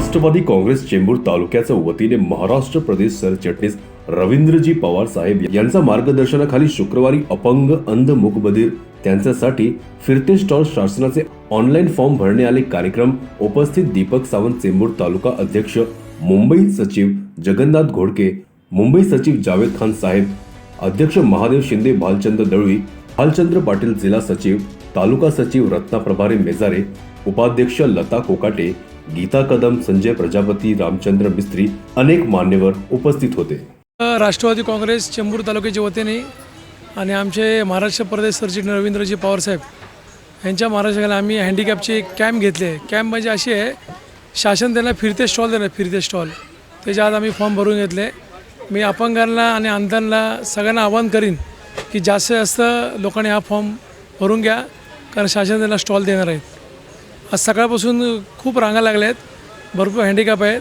राष्ट्रवादी काँग्रेस चेंबूर तालुक्याच्या वतीने महाराष्ट्र प्रदेश सरचिटणीस रवींद्रजी पवार साहेब यांच्या मार्गदर्शनाखाली शुक्रवारी अपंग अंध मुकबधीर त्यांच्यासाठी फिरते स्टॉल शासनाचे ऑनलाईन फॉर्म भरणे आले कार्यक्रम उपस्थित दीपक सावंत चेंबूर तालुका अध्यक्ष मुंबई सचिव जगन्नाथ घोडके मुंबई सचिव जावेद खान साहेब अध्यक्ष महादेव शिंदे भालचंद्र दळवी भालचंद्र पाटील जिल्हा सचिव तालुका सचिव रत्ना प्रभारी मेजारे उपाध्यक्ष लता कोकाटे गीता कदम संजय प्रजापती रामचंद्र मिस्त्री अनेक मान्यवर उपस्थित होते. राष्ट्रवादी काँग्रेस चेंबूर तालुक्याच्या वतीने आणि आमचे महाराष्ट्र प्रदेश सरचिटणीस रवींद्रजी पवारसाहेब यांच्या महाराष्ट्राला आम्ही हँडिकॅपचे कॅम्प घेतले. कॅम्प म्हणजे अशी आहे शासन त्यांना फिरते स्टॉल देणार फिरते स्टॉल त्याच्या आज आम्ही फॉर्म भरून घेतले. मी अपंगांना आणि अंधांना सगळ्यांना आवाहन करीन की जास्तीत जास्त लोकांनी हा फॉर्म भरून घ्या. कारण शासन त्यांना स्टॉल देणार आहेत. आज सकाळपासून खूप रांगा लागल्या आहेत. भरपूर हँडिकॅप आहेत.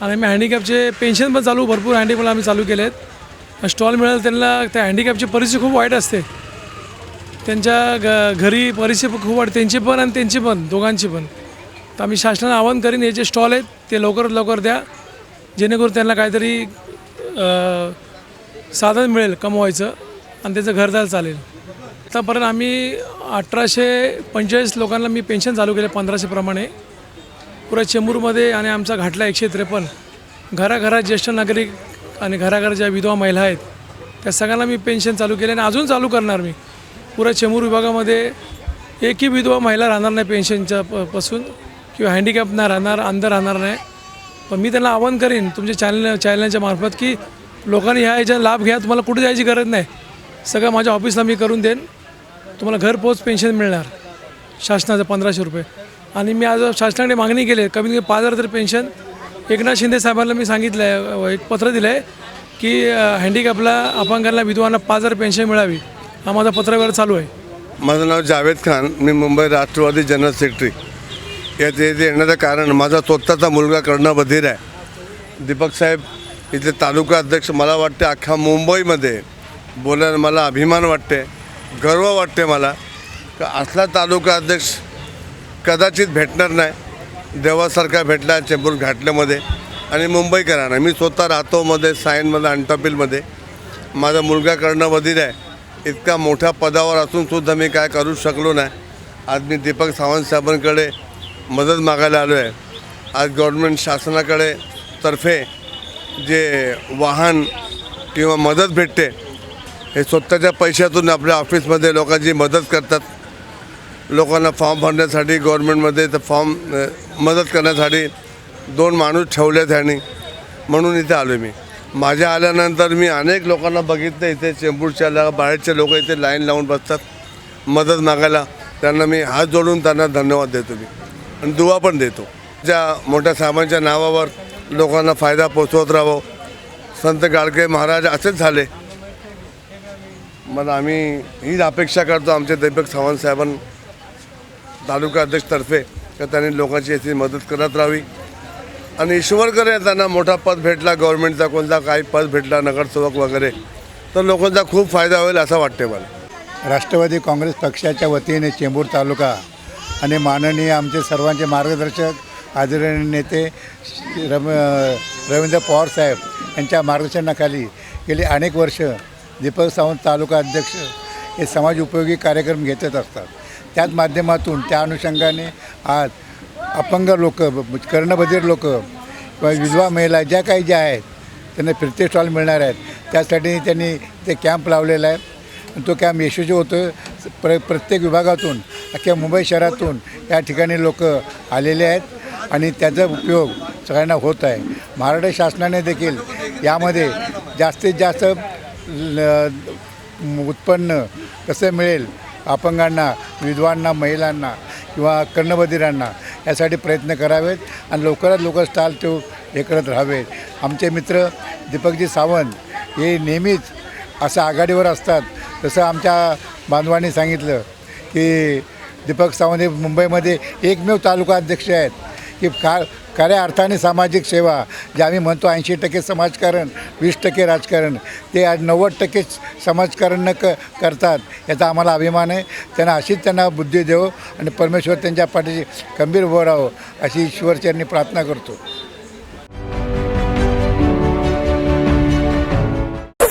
आणि आम्ही हँडिकॅपचे पेन्शन पण चालू भरपूर हँडिकॅप आम्ही चालू केले आहेत स्टॉल मिळेल त्यांना त्या हँडिकॅपची परिस्थिती खूप वाईट असते. त्यांच्या ग घरी परिस्थिती पण खूप वाईट त्यांची पण आणि त्यांची पण दोघांची पण. तर आम्ही शासनाला आवाहन करीन हे जे स्टॉल आहेत ते लवकरात लवकर द्या. जेणेकरून त्यांना काहीतरी साधन मिळेल कमवायचं आणि त्याचं घरदार चालेल. आतापर्यंत आम्ही अठराशे पंचेचाळीस लोकांना मी पेन्शन चालू केले पंधराशेप्रमाणे. पुऱ्या चेंबूरमध्ये आणि आमचा घाटला एकशे त्रेपन्न. घराघरात ज्येष्ठ नागरिक आणि घराघरात ज्या विधवा महिला आहेत त्या सगळ्यांना मी पेन्शन चालू केले आणि अजून चालू करणार मी. पुऱ्या चेंबूर विभागामध्ये एकही विधवा महिला राहणार नाही पेन्शनच्या प पासून किंवा हँडिकॅप नाही राहणार अंध राहणार नाही. पण मी त्यांना आवाहन करीन तुमच्या चॅनल चॅनलच्या मार्फत की लोकांनी ह्या याचा लाभ घ्या तुम्हाला कुठे जायची गरज नाही. सगळं माझ्या ऑफिसला मी करून देईन. तुम्हाला घरपोच पेन्शन मिळणार. शासनाचं पंधराशे रुपये. आणि मी आज शासनाकडे मागणी केली आहे. कमीत कमी पाच हजार तरी पेन्शन. एकनाथ शिंदे साहेबांना मी सांगितलं आहे एक पत्र दिलं आहे की हँडिकॅपला अपंगांना विधवांना पाच हजार पेन्शन मिळावी. हा माझा पत्रव्यवहार चालू आहे. माझं नाव जावेद खान. मी मुंबई राष्ट्रवादी जनरल सेक्रेटरी. याचे येथे येण्याचं कारण माझा स्वतःचा मुलगा कर्ण बधीर आहे. दीपक साहेब इथले तालुका अध्यक्ष मला वाटते अख्ख्या मुंबईमध्ये बोलायला मला अभिमान वाटते गर्व वाटते मला. का असला तालुका अध्यक्ष कदाचित भेटणार नाही. देवासारखा भेटला चेंबूर घाटल्यामध्ये आणि मुंबईकरांना मी स्वतः राहतो मध्ये सायनमध्ये अंटापीलमध्ये माझा मुलगा कर्ण आहे. इतका मोठ्या पदावर असूनसुद्धा मी काय करू शकलो नाही. आज मी दीपक सावंत साहेबांकडे मदत मागायला आलो आहे आज गव्हर्नमेंट शासनाकडे तर्फे जे वाहन किंवा मदत भेटते हे स्वतःच्या पैशातून आपल्या ऑफिसमध्ये लोकांची मदत करतात. लोकांना फॉर्म भरण्यासाठी गव्हर्नमेंटमध्ये तर फॉर्म मदत करण्यासाठी दोन माणूस ठेवले त्यांनी म्हणून इथे आलो मी. माझ्या आल्यानंतर मी अनेक लोकांना बघितलं. इथे चेंबूरच्या बाहेरचे लोक इथे लाईन लावून बसतात मदत मागायला. त्यांना मी हात जोडून त्यांना धन्यवाद देतो मी. आणि दुवा पण देतो. ज्या मोठ्या साहेबांच्या नावावर लोकांना फायदा पोचवत राहावं. संत गाडगे महाराज असेच झाले. मग आम्ही हीच अपेक्षा करतो आमच्या दीपक सावंत साहेबां तालुका अध्यक्षतर्फे का त्यांनी लोकांची याची मदत करत राहावी. आणि ईश्वर करे त्यांना मोठा पद भेटला गव्हर्नमेंटचा कोणता काही पद भेटला नगरसेवक वगैरे तर लोकांचा खूप फायदा होईल असं वाटते मला. राष्ट्रवादी काँग्रेस पक्षाच्या वतीने चेंबूर तालुका आणि माननीय आमचे सर्वांचे मार्गदर्शक आदरणीय नेते श्री रम रवींद्र पवार साहेब यांच्या मार्गदर्शनाखाली गेली अनेक वर्ष दीपक सावंत तालुका अध्यक्ष हे समाज उपयोगी कार्यक्रम घेतच असतात. त्याच माध्यमातून त्या अनुषंगाने आज अपंग लोक कर्णबधीर लोक किंवा विधवा महिला ज्या काही ज्या आहेत त्यांना फिरते स्टॉल मिळणार आहेत. त्यासाठी त्यांनी ते कॅम्प लावलेला आहे. तो कॅम्प यशस्वी होतो प्र प्रत्येक विभागातून अख्ख्या मुंबई शहरातून या ठिकाणी लोक आलेले आहेत आणि त्याचा उपयोग सगळ्यांना होत आहे. महाराष्ट्र शासनाने देखील यामध्ये जास्तीत जास्त उत्पन्न कसं मिळेल अपंगांना विधवांना महिलांना किंवा कर्णबधिरांना यासाठी प्रयत्न करावेत आणि लवकरात लवकर स्टॉल तो हे करत राहावेत. आमचे मित्र दीपकजी सावंत हे नेहमीच असं आघाडीवर असतात. तसं आमच्या बांधवांनी सांगितलं की दीपक सावंत हे मुंबईमध्ये एकमेव तालुका अध्यक्ष आहेत. की का खऱ्या अर्थाने सामाजिक सेवा जे आम्ही म्हणतो ऐंशी टक्के समाजकारण वीस टक्के राजकारण ते आज नव्वद टक्के समाजकारण न क करतात याचा आम्हाला अभिमान आहे. त्यांना अशीच त्यांना बुद्धी देवो आणि परमेश्वर त्यांच्या पाठीशी खंबीर उभं राहावं अशी ईश्वरचरणी प्रार्थना करतो.